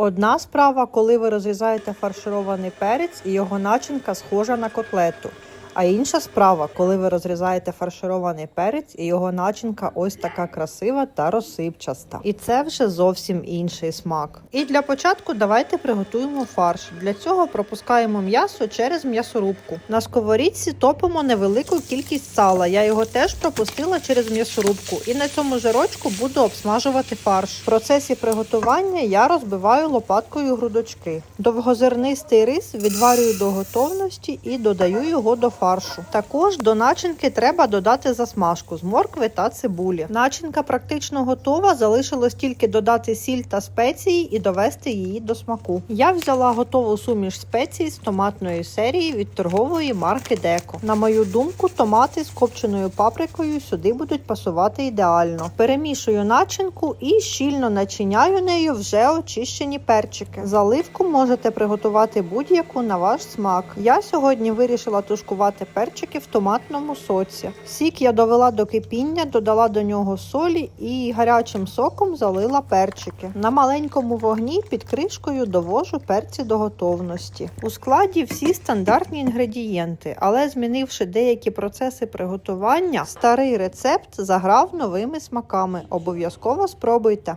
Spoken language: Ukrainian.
Одна справа, коли ви розрізаєте фарширований перець і його начинка схожа на котлету. А інша справа, коли ви розрізаєте фарширований перець і його начинка ось така красива та розсипчаста. І це вже зовсім інший смак. І для початку давайте приготуємо фарш. Для цього пропускаємо м'ясо через м'ясорубку. На сковорідці топимо невелику кількість сала. Я його теж пропустила через м'ясорубку. І на цьому жирочку буду обсмажувати фарш. В процесі приготування я розбиваю лопаткою грудочки. Довгозернистий рис відварюю до готовності і додаю його до фаршу. Також до начинки треба додати засмажку з моркви та цибулі. Начинка практично готова. Залишилось тільки додати сіль та спеції і довести її до смаку. Я взяла готову суміш спецій з томатної серії від торгової марки Деко. На мою думку, томати з копченою паприкою сюди будуть пасувати ідеально. Перемішую начинку і щільно начиняю нею вже очищені перчики. Заливку можете приготувати будь-яку на ваш смак. Я сьогодні вирішила тушкувати перчики в томатному соці. Сік я довела до кипіння, додала до нього солі і гарячим соком залила перчики. На маленькому вогні під кришкою довожу перці до готовності. У складі всі стандартні інгредієнти, але змінивши деякі процеси приготування, старий рецепт заграв новими смаками. Обов'язково спробуйте.